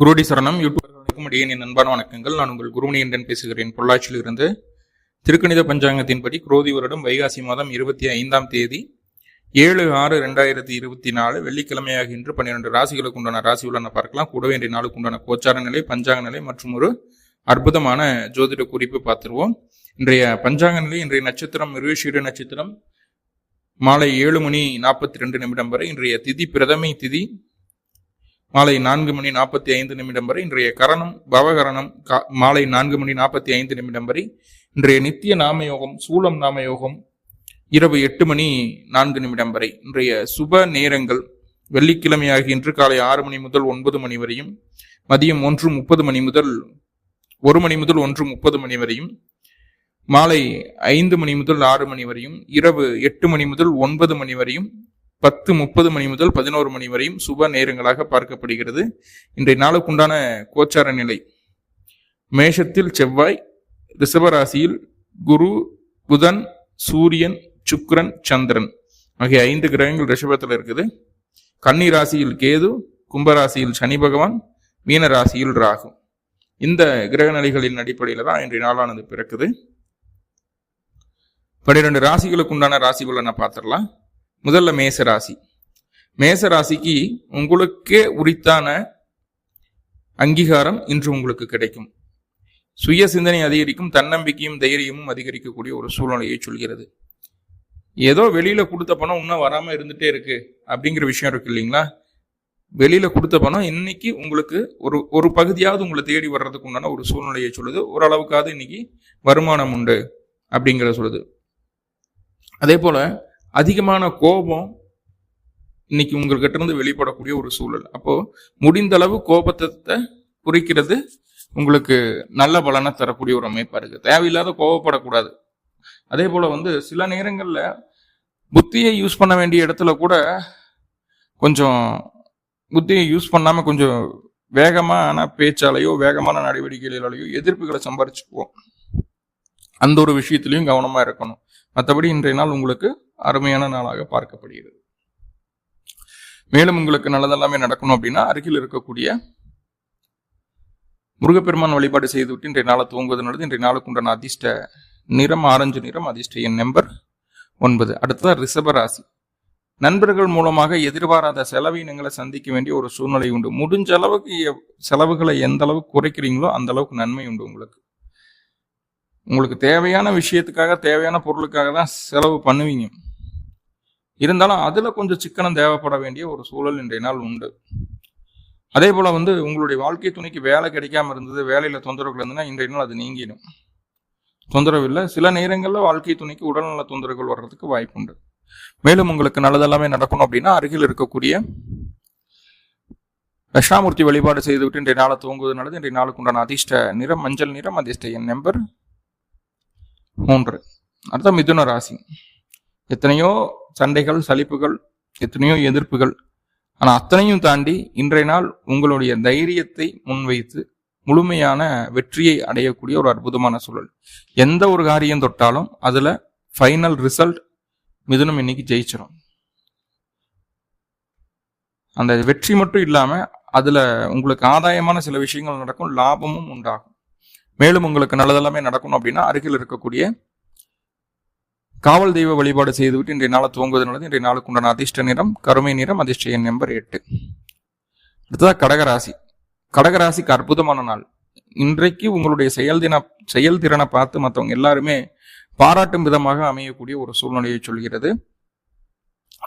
குருடி சரணம். யூடியூபர்களுக்கும் இடையே என் அன்பான வணக்கங்கள். நான் உங்கள் குருமணி என்றன் பேசுகிறேன். பொள்ளாச்சியிலிருந்து திருக்கணித பஞ்சாங்கத்தின்படி குரோதி வருடம் வைகாசி மாதம் இருபத்தி ஐந்தாம் தேதி ஏழு ஆறு ரெண்டாயிரத்தி இருபத்தி நாலு வெள்ளிக்கிழமையாக இன்று பன்னிரண்டு ராசிகளுக்கு உண்டான ராசி உள்ள பார்க்கலாம். கூடவே இன்றைய நாளுக்கு உண்டான கோச்சார நிலை பஞ்சாங்க நிலை மற்றும் ஒரு அற்புதமான ஜோதிட குறிப்பு பார்த்துருவோம். இன்றைய பஞ்சாங்க நிலை இன்றைய நட்சத்திரம் மிருகஷீடு நட்சத்திரம் மாலை ஏழு மணி நாற்பத்தி ரெண்டு நிமிடம் வரை இன்றைய திதி பிரதமை திதி மாலை நான்கு மணி நாற்பத்தி ஐந்து நிமிடம் வரை இன்றைய கரணம் பவகரணம் கா- மாலை நான்கு மணி நாற்பத்தி ஐந்து நிமிடம் வரை இன்றைய நித்திய நாமயோகம் சூலம் நாமயோகம் இரவு எட்டு மணி நான்கு நிமிடம் வரை இன்றைய சுப நேரங்கள் வெள்ளிக்கிழமையாகி இன்று காலை ஆறு மணி முதல் ஒன்பது மணி வரையும் மதியம் ஒன்று முப்பது மணி முதல் ஒரு மணி முதல் ஒன்று முப்பது மணி வரையும் மாலை ஐந்து மணி முதல் ஆறு மணி வரையும் இரவு எட்டு மணி முதல் ஒன்பது மணி வரையும் பத்து முப்பது மணி முதல் பதினோரு மணி வரையும் சுப நேரங்களாக பார்க்கப்படுகிறது. இன்றைய நாளுக்குண்டான கோச்சார நிலை. மேஷத்தில் செவ்வாய் ரிஷபராசியில் குரு புதன் சூரியன் சுக்ரன் சந்திரன் ஆகிய ஐந்து கிரகங்கள் ரிஷபத்தில் இருக்குது. கன்னி ராசியில் கேது கும்பராசியில் சனி பகவான் மீன ராசியில் ராகு. இந்த கிரக நிலைகளின் அடிப்படையில் தான் இன்றைய நாளானது பிறக்குது. பன்னிரெண்டு ராசிகளுக்கு உண்டான ராசிகளை நான் பார்த்துடலாம். முதல்ல மேசராசி. மேசராசிக்கு உங்களுக்கே உரித்தான அங்கீகாரம் இன்று உங்களுக்கு கிடைக்கும். சுய சிந்தனை அதிகரிக்கும் தன்னம்பிக்கையும் தைரியமும் அதிகரிக்கக்கூடிய ஒரு சூழ்நிலையை சொல்கிறது. ஏதோ வெளியில கொடுத்த பணம் இன்னும் வராம இருந்துட்டே இருக்கு அப்படிங்கிற விஷயம் இருக்கு இல்லைங்களா? வெளியில கொடுத்த பணம் இன்னைக்கு உங்களுக்கு ஒரு ஒரு பகுதியாவது உங்களை தேடி வர்றதுக்கு உண்டான ஒரு சூழ்நிலையை சொல்லுது. ஓரளவுக்காவது இன்னைக்கு வருமானம் உண்டு அப்படிங்கிற சொல்லுது. அதே போல அதிகமான கோபம் இன்னைக்கு உங்கள்கிட்ட இருந்து வெளிப்படக்கூடிய ஒரு சூழல். அப்போ முடிந்த அளவு கோபத்தை குறிக்கிறது உங்களுக்கு நல்ல பலனை தரக்கூடிய ஒரு அமைப்பா இருக்கு. தேவையில்லாத கோபப்படக்கூடாது. அதே போல வந்து சில நேரங்கள்ல புத்தியை யூஸ் பண்ண வேண்டிய இடத்துல கூட கொஞ்சம் புத்தியை யூஸ் பண்ணாம கொஞ்சம் வேகமான பேச்சாலையோ வேகமான நடவடிக்கைகளாலேயோ எதிர்ப்புகளை சம்பாரிச்சுக்குவோம். அந்த ஒரு விஷயத்திலையும் கவனமா இருக்கணும். மற்றபடி இன்றைய நாள் உங்களுக்கு அருமையான நாளாக பார்க்கப்படுகிறது. மேலும் உங்களுக்கு நல்லதெல்லாமே நடக்கணும் அப்படின்னா அருகில் இருக்கக்கூடிய முருகப்பெருமான் வழிபாடு செய்துவிட்டு இன்றைய நாளை துவங்குவது நல்லது. இன்றைய நாளுக்கு உண்டான அதிர்ஷ்ட நிறம் ஆரஞ்சு நிறம் அதிர்ஷ்ட எண் நம்பர் ஒன்பது. அடுத்ததான் ரிஷப ராசி. நண்பர்கள் மூலமாக எதிர்பாராத செலவினங்களை சந்திக்க வேண்டிய ஒரு சூழ்நிலை உண்டு. முடிஞ்ச அளவுக்கு செலவுகளை எந்த அளவுக்கு குறைக்கிறீங்களோ அந்த அளவுக்கு நன்மை உண்டு உங்களுக்கு. உங்களுக்கு தேவையான விஷயத்துக்காக தேவையான பொருளுக்காக தான் செலவு பண்ணுவீங்க. இருந்தாலும் அதில் கொஞ்சம் சிக்கனம் தேவைப்பட வேண்டிய ஒரு சூழல் இன்றைய நாள் உண்டு. அதே போல் வந்து உங்களுடைய வாழ்க்கை துணைக்கு வேலை கிடைக்காம இருந்தது வேலையில் தொந்தரவுகள் இருந்ததுன்னா இன்றைய நாள் அது நீங்கிடும். தொந்தரவு இல்லை. சில நேரங்களில் வாழ்க்கை துணைக்கு உடல்நல தொந்தரவுகள் வர்றதுக்கு வாய்ப்பு உண்டு. மேலும் உங்களுக்கு நல்லதெல்லாமே நடக்கணும் அப்படின்னா அருகில் இருக்கக்கூடிய தட்சிணாமூர்த்தி வழிபாடு செய்துவிட்டு இன்றைய நாளை துவங்குவது நல்லது. இன்றைய நாளுக்கு உண்டான அதிர்ஷ்ட நிறம் மஞ்சள் நிறம் அதிர்ஷ்ட என் நம்பர். மூன்று. அடுத்த மிதுன ராசி. எத்தனையோ சண்டைகள் சலிப்புகள் எத்தனையோ எதிர்ப்புகள். ஆனால் அத்தனையும் தாண்டி இன்றைய நாள் உங்களுடைய தைரியத்தை முன்வைத்து முழுமையான வெற்றியை அடையக்கூடிய ஒரு அற்புதமான சூழல். எந்த ஒரு காரியம் தொட்டாலும் அதில் ஃபைனல் ரிசல்ட் மிதுனம் இன்னைக்கு ஜெயிச்சிடும் அந்த வெற்றி மட்டும் இல்லாமல் அதில் உங்களுக்கு ஆதாயமான சில விஷயங்கள் நடக்கும் லாபமும் உண்டாகும். மேலும் உங்களுக்கு நல்லதெல்லாமே நடக்கணும் அப்படின்னா அருகில் இருக்கக்கூடிய காவல் தெய்வ வழிபாடு செய்துவிட்டு இன்றைய நாளை துவங்குவது நல்லது இன்றைய நாளுக்கு உண்டான அதிர்ஷ்ட நிறம் கருமை நிறம் அதிர்ஷ்ட எண் நம்பர் எட்டு. அடுத்ததாக கடகராசி. கடகராசிக்கு அற்புதமான நாள். இன்றைக்கு உங்களுடைய செயல்தின செயல்திறனை பார்த்து மற்றவங்க எல்லாருமே பாராட்டும் விதமாக அமையக்கூடிய ஒரு சூழ்நிலையை சொல்கிறது.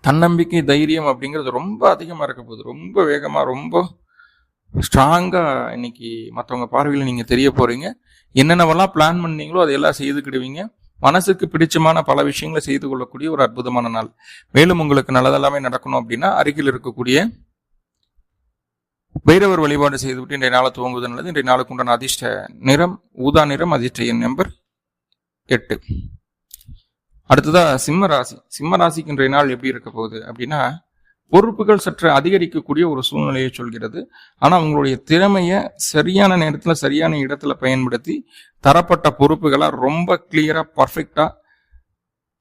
தன்னம்பிக்கை தைரியம் அப்படிங்கிறது ரொம்ப அதிகமாக இருக்க போகுது. ரொம்ப வேகமாக ரொம்ப ஸ்ட்ராங்காக இன்னைக்கு மற்றவங்க பார்வையில் நீங்கள் தெரிய போகிறீங்க என்னென்னவெல்லாம் பிளான் பண்ணீங்களோ அதையெல்லாம் செய்துக்கிடுவீங்க மனசுக்கு பிடிச்சமான பல விஷயங்களை செய்து கொள்ளக்கூடிய ஒரு அற்புதமான நாள். மேலும் உங்களுக்கு நல்லதெல்லாமே நடக்கணும் அப்படின்னா அருகில் இருக்கக்கூடிய பைரவர் வழிபாடு செய்துவிட்டு இன்றைய நாளை துவங்குவது நல்லது. இன்றைய நாளுக்கு உண்டான அதிர்ஷ்ட நிறம் ஊதா நிறம் அதிர்ஷ்ட எண் நம்பர் எட்டு. அடுத்ததா சிம்ம ராசி. சிம்ம ராசிக்கு இன்றைய நாள் எப்படி இருக்க போகுது அப்படின்னா பொறுப்புகள் சற்று அதிகரிக்கக்கூடிய ஒரு சூழ்நிலையை சொல்கிறது. ஆனால் உங்களுடைய திறமையை சரியான நேரத்தில் சரியான இடத்துல பயன்படுத்தி தரப்பட்ட பொறுப்புகளை ரொம்ப கிளியராக பர்ஃபெக்டாக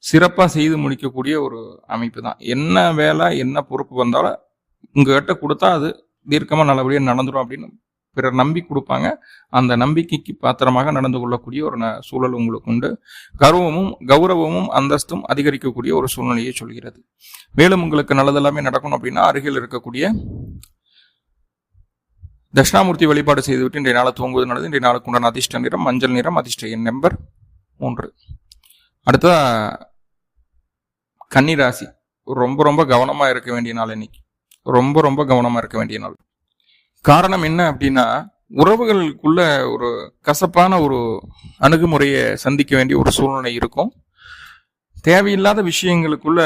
சிறப்பாக செய்து முடிக்கக்கூடிய ஒரு அமைப்பு தான். என்ன வேலை என்ன பொறுப்பு வந்தாலும் உங்ககிட்ட கொடுத்தா அது தீர்க்கமாக நல்லபடியாக நடந்துரும் அப்படின்னு பிறர் நம்பி கொடுப்பாங்க. அந்த நம்பிக்கைக்கு பாத்திரமாக நடந்து கொள்ளக்கூடிய ஒரு ந- சூழல் உங்களுக்கு உண்டு. கர்வமும் கௌரவமும் அந்தஸ்தும் அதிகரிக்கக்கூடிய ஒரு சூழ்நிலையை சொல்கிறது. மேலும் உங்களுக்கு நல்லதெல்லாமே நடக்கணும் அப்படின்னா அருகில் இருக்கக்கூடிய தட்சிணாமூர்த்தி வழிபாடு செய்துவிட்டு இன்றைய நாளை தூங்குவது நல்லது. இன்றைய நாளுக்கு உண்டான அதிர்ஷ்ட நிறம் மஞ்சள் நிறம் அதிர்ஷ்ட எண் நம்பர் மூன்று. அடுத்ததா கன்னிராசி. ரொம்ப ரொம்ப கவனமாக இருக்க வேண்டிய நாள் இன்னைக்கு. ரொம்ப ரொம்ப கவனமாக இருக்க வேண்டிய நாள். காரணம் என்ன அப்படின்னா உறவுகளுக்குள்ள ஒரு கசப்பான ஒரு அணுகுமுறையை சந்திக்க வேண்டிய ஒரு சூழ்நிலை இருக்கும். தேவையில்லாத விஷயங்களுக்குள்ள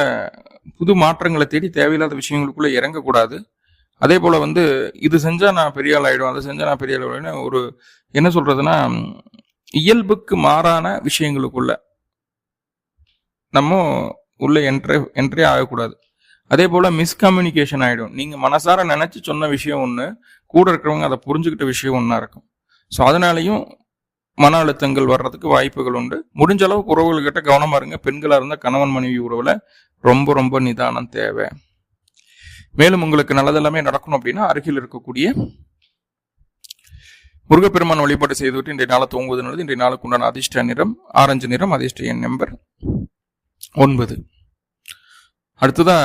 புது மாற்றங்களை தேடி தேவையில்லாத விஷயங்களுக்குள்ள இறங்கக்கூடாது. அதே போல் வந்து இது செஞ்சால் நான் பெரிய ஆள் ஆயிடும் அதை செஞ்சால் நான் பெரிய ஆள் ஒரு என்ன சொல்கிறதுன்னா இயல்புக்கு மாறான விஷயங்களுக்குள்ள நம்ம உள்ள என்ட்ரே என்ட்ரே ஆகக்கூடாது. அதே போல் மிஸ்கம்யூனிகேஷன் ஆகிடும் நீங்கள் மனசார நினச்சி சொன்ன விஷயம் ஒன்று கூட இருக்கிறவங்க அதை புரிஞ்சுக்கிட்ட விஷயம் ஒன்றா இருக்கும். ஸோ அதனாலையும் மன அழுத்தங்கள் வர்றதுக்கு வாய்ப்புகள் உண்டு. முடிஞ்ச அளவுக்கு உறவுகள்கிட்ட கவனமா இருங்க. பெண்களாக இருந்தால் கணவன் மனைவி உறவில் ரொம்ப ரொம்ப நிதானம் தேவை. மேலும் உங்களுக்கு நல்லதெல்லாமே நடக்கணும் அப்படின்னா அருகில் இருக்கக்கூடிய முருகப்பெருமான் வழிபாடு செய்துவிட்டு இன்றைய நாளை தூங்குவது நல்லது இன்றைய நாளுக்கு உண்டான அதிர்ஷ்ட நிறம் ஆரஞ்சு நிறம் அதிர்ஷ்ட எண் நம்பர் ஒன்பது. அடுத்ததா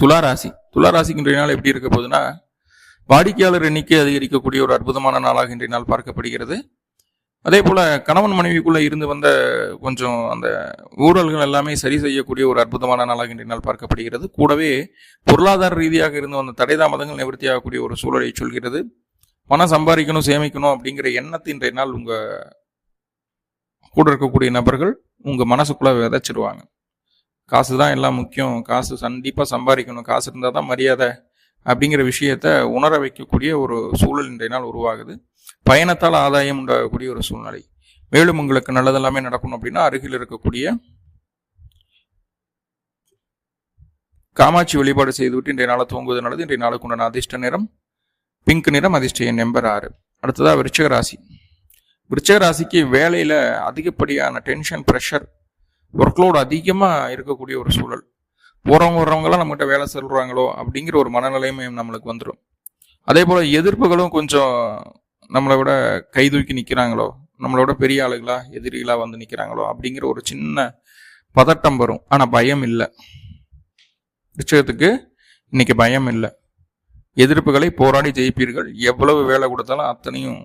துளாராசி ராசி. இன்றைய நாள் எப்படி இருக்க போகுதுன்னா வாடிக்கையாளர் எண்ணிக்கை அதிகரிக்கக்கூடிய ஒரு அற்புதமான நாளாக இன்றைய நாள் பார்க்கப்படுகிறது. அதே போல் கணவன் மனைவிக்குள்ளே இருந்து வந்த கொஞ்சம் அந்த ஊழல்கள் எல்லாமே சரி செய்யக்கூடிய ஒரு அற்புதமான நாளாக இன்றைய நாள் பார்க்கப்படுகிறது. கூடவே பொருளாதார ரீதியாக இருந்து வந்த தடைதாமதங்கள் நிவர்த்தி ஆகக்கூடிய ஒரு சூழலை சொல்கிறது. பணம் சம்பாதிக்கணும் சேமிக்கணும் அப்படிங்கிற எண்ணத்தை இன்றைய நாள் உங்கள் கூட இருக்கக்கூடிய நபர்கள் உங்கள் மனசுக்குள்ளே விதைச்சிருவாங்க. காசு தான் எல்லாம் முக்கியம். காசு கண்டிப்பாக சம்பாதிக்கணும். காசு இருந்தால் தான் மரியாதை அப்படிங்கிற விஷயத்த உணர வைக்கக்கூடிய ஒரு சூழல் இன்றைய நாள் உருவாகுது. பயணத்தால் ஆதாயம் உண்டாகக்கூடிய ஒரு சூழ்நிலை. மேலும் உங்களுக்கு நல்லதெல்லாமே நடக்கணும் அப்படின்னா அருகில் இருக்கக்கூடிய காமாட்சி வழிபாடு செய்துவிட்டு இன்றைய நாளை தூங்குவது நல்லது. இன்றைய நாளுக்கு உண்டான அதிர்ஷ்ட நிறம் பிங்க் நிறம் அதிர்ஷ்ட எண் நம்பர் ஆறு. அடுத்ததாக விருச்சக ராசி. விருச்சக ராசிக்கு வேலையில் அதிகப்படியான டென்ஷன் ப்ரெஷர் ஒர்க்லோடு அதிகமாக இருக்கக்கூடிய ஒரு சூழல். போகிறவங்க வர்றவங்கலாம் நம்மகிட்ட வேலை செல்கிறாங்களோ அப்படிங்கிற ஒரு மனநிலையமையும் நம்மளுக்கு வந்துடும் அதே போல் எதிர்ப்புகளும் கொஞ்சம் நம்மளை விட கை தூக்கி நம்மளை நம்மளோட பெரிய ஆளுகளா எதிரிகளாக வந்து நிற்கிறாங்களோ அப்படிங்கிற ஒரு சின்ன பதட்டம் வரும். ஆனால் பயம் இல்லை. ரிச்சகத்துக்கு இன்னைக்கு பயம் இல்லை. எதிர்ப்புகளை போராடி ஜெயிப்பீர்கள். எவ்வளவு வேலை கொடுத்தாலும் அத்தனையும்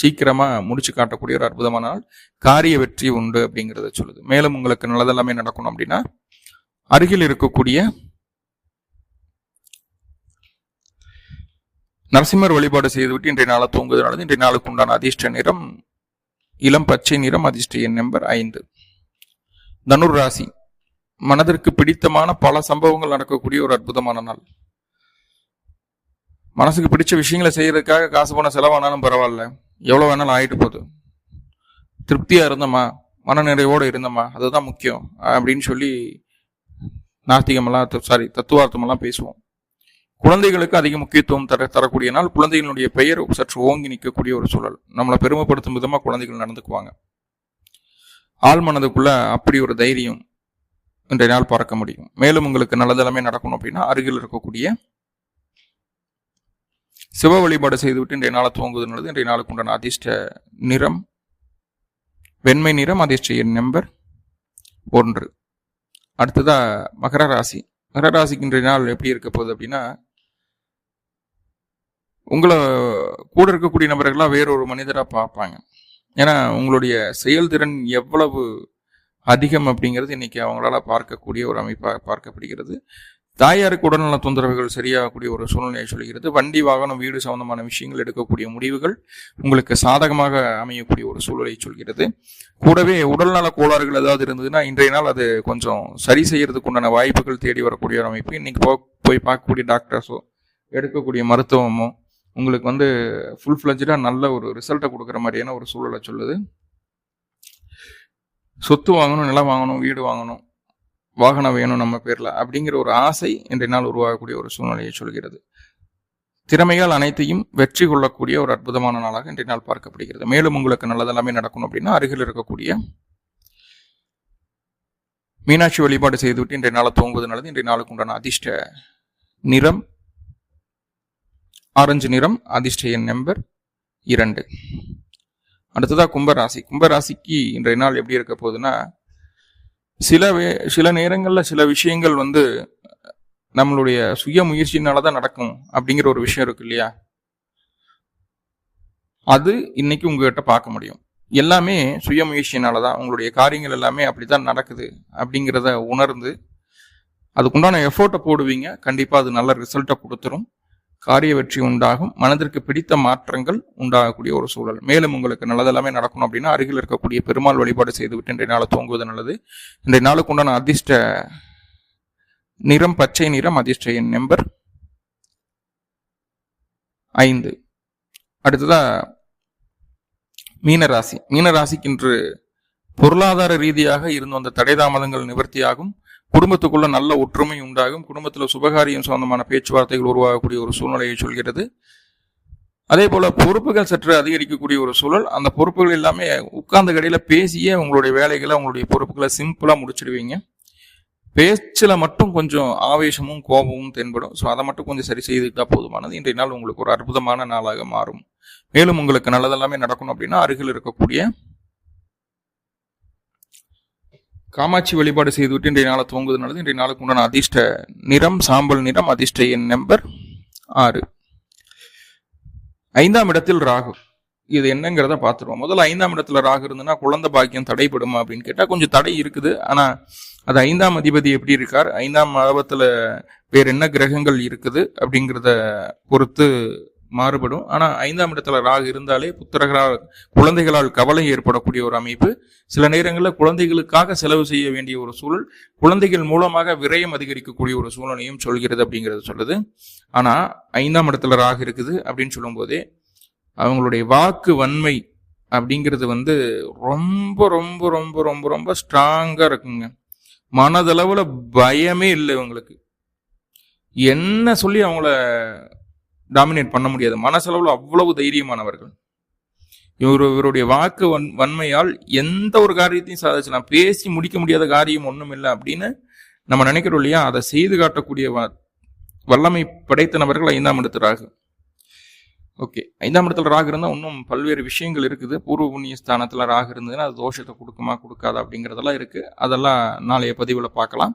சீக்கிரமாக முடிச்சு காட்டக்கூடிய ஒரு அற்புதமான நாள். காரிய வெற்றி உண்டு அப்படிங்கிறத சொல்லுது. மேலும் உங்களுக்கு நல்லதெல்லாமே நடக்கணும் அப்படின்னா அருகில் இருக்கக்கூடிய நரசிம்மர் வழிபாடு செய்துவிட்டு இன்றைய நாளை தூங்குவது இன்றைய நாளுக்கு உண்டான அதிர்ஷ்ட நிறம் இளம் பச்சை நிறம் அதிர்ஷ்ட எண் நம்பர் ஐந்து. தனுர் ராசி. மனதிற்கு பிடித்தமான பல சம்பவங்கள் நடக்கக்கூடிய ஒரு அற்புதமான நாள். மனசுக்கு பிடிச்ச விஷயங்களை செய்யறதுக்காக காசு போன செலவானாலும் பரவாயில்ல. எவ்வளவு வேணாலும் ஆயிட்டு போகுது. திருப்தியா இருந்தோமா? மனநிறைவோடு இருந்தோமா? அதுதான் முக்கியம் அப்படின்னு சொல்லி நாஸ்திகமெல்லாம் சாரி தத்துவார்த்தமெல்லாம் பேசுவோம். குழந்தைகளுக்கு அதிக முக்கியத்துவம் தர தரக்கூடிய நாள் குழந்தைகளுடைய பெயர் சற்று ஓங்கி நிற்கக்கூடிய ஒரு சூழல். நம்மளை பெருமைப்படுத்தும் விதமாக குழந்தைகள் நடந்துக்குவாங்க. ஆள் மனதுக்குள்ள அப்படி ஒரு தைரியம் இன்றைய நாள் பார்க்க முடியும். மேலும் உங்களுக்கு நல்லதெல்லாமே நடக்கணும் அப்படின்னா அருகில் இருக்கக்கூடிய சிவ வழிபாடு செய்துவிட்டு இன்றைய நாளை துவங்குவது நல்லது. இன்றைய நாளுக்கு உண்டான அதிர்ஷ்ட நிறம் வெண்மை நிறம் அதிர்ஷ்ட எண் நம்பர் ஒன்று. அடுத்ததாக மகர ராசி. மகர ராசிக்கு இன்றைய நாள் எப்படி இருக்க போகுது அப்படின்னா உங்களை கூட இருக்கக்கூடிய நபர்களாக வேறொரு மனிதராக பார்ப்பாங்க. ஏன்னா உங்களுடைய செயல்திறன் எவ்வளவு அதிகம் அப்படிங்கிறது இன்னைக்கு அவங்களால பார்க்கக்கூடிய ஒரு அமைப்பாக பார்க்கப்படுகிறது. தாயாருக்கு உடல்நல தொந்தரவுகள் சரியாகக்கூடிய ஒரு சூழ்நிலையை சொல்கிறது. வண்டி வாகனம் வீடு சம்பந்தமான விஷயங்கள் எடுக்கக்கூடிய முடிவுகள் உங்களுக்கு சாதகமாக அமையக்கூடிய ஒரு சூழலை சொல்கிறது. கூடவே உடல்நல கோளாறுகள் ஏதாவது இருந்ததுன்னா இன்றைய நாள் அது கொஞ்சம் சரி செய்யறதுக்கு உண்டான வாய்ப்புகள் தேடி வரக்கூடிய ஒரு அமைப்பு. இன்னைக்கு போ போய் பார்க்கக்கூடிய டாக்டர்ஸோ எடுக்கக்கூடிய மருத்துவமோ உங்களுக்கு வந்து ஃபுல் ஃப்ளஜாக நல்ல ஒரு ரிசல்ட்டை கொடுக்குற மாதிரியான ஒரு சூழலை சொல்லுது. சொத்து வாங்கணும் நிலம் வாங்கணும் வீடு வாங்கணும் வாகனம் வேணும் நம்ம பேரில் அப்படிங்கிற ஒரு ஆசை இன்றைய நாள் உருவாகக்கூடிய ஒரு சூழ்நிலையை சொல்கிறது. திறமையால் அனைத்தையும் வெற்றி கொள்ளக்கூடிய ஒரு அற்புதமான நாளாக இன்றைய நாள் பார்க்கப்படுகிறது. மேலும் உங்களுக்கு நல்லதெல்லாமே நடக்கணும் அப்படின்னா அருகில் இருக்கக்கூடிய மீனாட்சி வழிபாடு செய்துவிட்டு இன்றைய நாளை தூங்குவது நல்லது. இன்றைய நாளுக்கு உண்டான அதிர்ஷ்ட நிறம் ஆரஞ்சு நிறம் அதிர்ஷ்ட எண் நம்பர் இரண்டு. அடுத்ததாக கும்பராசி. கும்பராசிக்கு இன்றைய நாள் எப்படி இருக்க போகுதுன்னா சில வே- சில நேரங்களில் சில விஷயங்கள் வந்து நம்மளுடைய சுய முயற்சினால தான் நடக்கும் அப்படிங்கிற ஒரு விஷயம் இருக்கு இல்லையா? அது இன்னைக்கு உங்ககிட்ட பார்க்க முடியும். எல்லாமே சுய முயற்சியினால தான் உங்களுடைய காரியங்கள் எல்லாமே அப்படித்தான் நடக்குது அப்படிங்கிறத உணர்ந்து அதுக்குண்டான எஃபோர்ட்டை போடுவீங்க. கண்டிப்பாக அது நல்ல ரிசல்ட்டை கொடுத்துரும். காரிய வெற்றி உண்டாகும் மனதிற்கு பிடித்த மாற்றங்கள் உண்டாகக்கூடிய ஒரு சூழல். மேலும் உங்களுக்கு நல்லதெல்லாமே நடக்கணும் அப்படின்னா அருகில் இருக்கக்கூடிய பெருமாள் வழிபாடு செய்துவிட்டு இன்றைய நாளை தூங்குவது நல்லது. இன்றைய நாளுக்கு உண்டான அதிர்ஷ்ட நிறம் பச்சை நிறம் அதிர்ஷ்ட எண் நம்பர் ஐந்து. அடுத்ததா மீனராசி. மீனராசிக்கு இன்று பொருளாதார ரீதியாக இருந்து வந்த தடை தாமதங்கள் நிவர்த்தியாகும். குடும்பத்துக்குள்ள நல்ல ஒற்றுமை உண்டாகும். குடும்பத்தில் சுபகாரியம் சம்பந்தமான பேச்சுவார்த்தைகள் உருவாகக்கூடிய ஒரு சூழ்நிலையை சொல்கிறது. அதே போல பொறுப்புகள் சற்று அதிகரிக்கக்கூடிய ஒரு சூழல். அந்த பொறுப்புகள் எல்லாமே உட்கார்ந்த கடையில் பேசியே உங்களுடைய வேலைகளை உங்களுடைய பொறுப்புகளை சிம்பிளாக முடிச்சிடுவீங்க. பேச்சில் மட்டும் கொஞ்சம் ஆவேசமும் கோபமும் தென்படும். ஸோ அதை மட்டும் கொஞ்சம் சரி செய்துக்கிட்டால் போதுமானது. இன்றைய நாள் உங்களுக்கு ஒரு அற்புதமான நாளாக மாறும். மேலும் உங்களுக்கு நல்லதெல்லாமே நடக்கணும் அப்படின்னா அருகில் இருக்கக்கூடிய காமாட்சி வழிபாடு செய்துவிட்டு இன்றைய நாளை துவங்குவது நல்லது. இன்றைய நாளுக்கு உண்டான அதிர்ஷ்ட நிறம் சாம்பல் நிறம் அதிர்ஷ்ட எண் நம்பர் ஆறு. ஐந்தாம் இடத்தில் ராகு. இது என்னங்கிறத பார்த்துருவோம். முதல்ல ஐந்தாம் இடத்துல ராகு இருந்ததுன்னா குழந்தை பாக்கியம் தடைப்படுமா அப்படின்னு கேட்டால் கொஞ்சம் தடை இருக்குது. ஆனால் அது ஐந்தாம் அதிபதி எப்படி இருக்கார்? ஐந்தாம் பாவத்துல வேற என்ன கிரகங்கள் இருக்குது அப்படிங்கிறத பொறுத்து மாறுபடும். ஆனால் ஐந்தாம் இடத்துல ராகு இருந்தாலே புத்திரகளால் குழந்தைகளால் கவலை ஏற்படக்கூடிய ஒரு அமைப்பு. சில நேரங்களில் குழந்தைகளுக்காக செலவு செய்ய வேண்டிய ஒரு சூழல் குழந்தைகள் மூலமாக விரயம் அதிகரிக்கக்கூடிய ஒரு சூழ்நிலையும் சொல்கிறது அப்படிங்கிறது சொல்லுது. ஆனால் ஐந்தாம் இடத்துல ராகு இருக்குது அப்படின்னு சொல்லும்போதே அவங்களுடைய வாக்கு வன்மை அப்படிங்கிறது வந்து ரொம்ப ரொம்ப ரொம்ப ரொம்ப ரொம்ப ஸ்ட்ராங்காக இருக்குங்க. மனதளவில் பயமே இல்லை இவங்களுக்கு. என்ன சொல்லி அவங்கள டாமினேட் பண்ண முடியாது. மனசளவில் அவ்வளவு தைரியமானவர்கள். இவர் இவருடைய வாக்கு வன் வன்மையால் எந்த ஒரு காரியத்தையும் சாதிச்சலாம் பேசி முடிக்க முடியாத காரியம் ஒன்றும் இல்லை அப்படின்னு நம்ம நினைக்கிறோம் இல்லையா? அதை செய்து காட்டக்கூடிய வல்லமை படைத்த நபர்கள் ஐந்தாம் இடத்து ராகு. ஓகே. ஐந்தாம் இடத்துல ராகு இருந்தால் இன்னும் பல்வேறு விஷயங்கள் இருக்குது. பூர்வ புண்ணிய ஸ்தானத்தில் ராகு இருந்ததுன்னா அது தோஷத்தை கொடுக்குமா கொடுக்காதா அப்படிங்கிறதெல்லாம் இருக்குது அதெல்லாம் நாளைய பதிவில் பார்க்கலாம்.